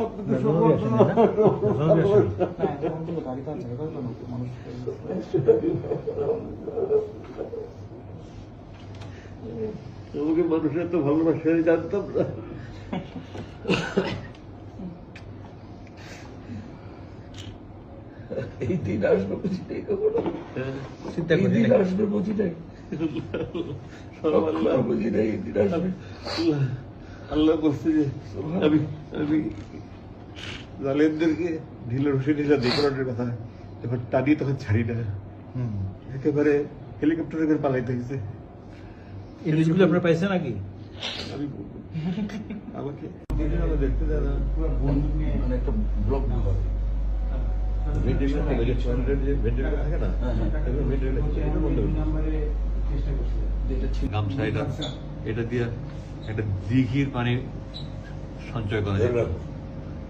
আপনি তো সমর্থন তখন কিন্তু গাড়ি তো আর জায়গা হতো না মানুষ আমাকে মানুষের তো ভালোবাসে জানতাম না। এই দিন আসবে বুঝি কখনো চিন্তা করি দিন আসবে বুঝি নাই কখনো বুঝি নাই এই দিন আসবে আল্লাহ বলছে যে আমি আমি জালেমদেরকে ঢিলে রসে ঢিলা দেকরানোর কথা যখন টানি তখন ছাড়ি না একেবারে হেলিকপ্টারে করে পালাইতে হয়েছে এই নিউজগুলো আপনারা পাইছেন নাকি আমি বলব। আমাকে দেখতে দেয় না মানে একটা ব্লক করে ভেন্টিলেশন থাকে যে ছয়টার যে ভেন্টিলেশন থাকে না ভেন্টিলেশন এটা বন্ধ গামছা এটা এটা দিয়ে একটা দিঘির পানি সঞ্চয় করা যায়।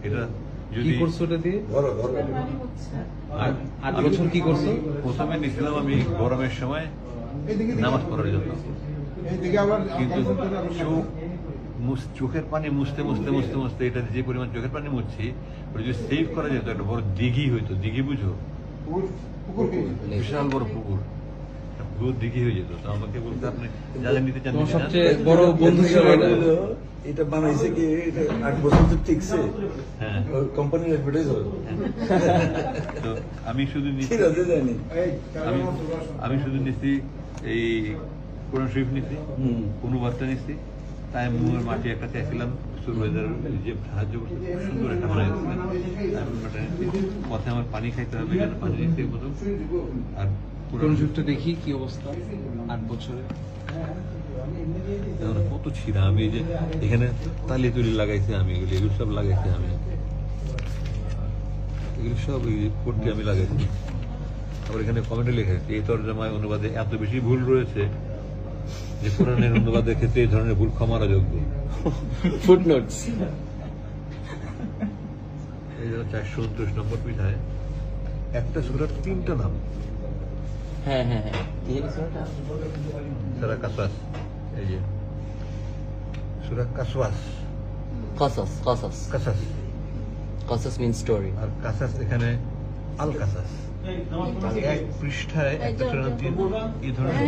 এটা যদি করছ ওটা দিয়ে? আর আট বছর কি করছ? প্রথমে নিয়েছিলাম আমি গরমের সময় নামাজ পড়ার জন্য। কিন্তু চোখ মুছ- চোখের পানি মুছতে মুছতে মুছতে মুছতে এটা যে পরিমাণ চোখের পানি মুছছি ওটা যদি সেভ করা যেত একটা বড় দিঘি হইতো। দিঘি বুঝো? বিশাল বড় পুকুর। পুরো দিঘি হয়ে যেত। তো আমাকে বলতে আপনি যা যা নিতে চান তোমার নিতে চান। সবচেয়ে বড় বন্ধু এটা। এটা বানাইছে কি এটা আট বছর তো টিকছে। হ্যাঁ। কোম্পানির অ্যাডভার্টাইজ হবে তো আমি শুধু নিচ্ছি জানি আমি আমি শুধু নিচ্ছি এই কোরআন শরীফ নিচ্ছি হুম। অনুবাদটা নিচ্ছি। তাই মুয়ের মাটি একটা চাইছিলাম সুরবাইজার যে সাহায্য করছে খুব সুন্দর একটা বানাই পথে আমার পানি খাইতে হবে এখানে পানি নিচ্ছি মতো আর যুগটা দেখি কি অবস্থা? আট বছরে। কত ছিঁড়া। আমি যে এখানে তালি তুলি লাগাইছি আমি এগুলি এগুলো সব লাগাইছি আমি। এগুলো সব পড়তে আমি লাগাইছি। আবার এখানে কমেন্টে লেখা এই তর্জমায় অনুবাদে এত বেশি ভুল রয়েছে যে কোরআনের অনুবাদের ক্ষেত্রে এই ধরনের ভুল ক্ষমার যোগ্য। ফুটনোটস এই জন্য চারশো উনত্রিশ নম্বর পিঠায় একটা সুরার তিনটা নাম। হ্যাঁ হ্যাঁ হ্যাঁ। সারা কাসাস এই যে। সুরা কাসওয়াস। কসাস কসাস কাসাস কসাস মিন স্টোরি আর কাসাস এখানে আল কাসাস এক পৃষ্ঠায় একটা সুরার তিন এই ধরনের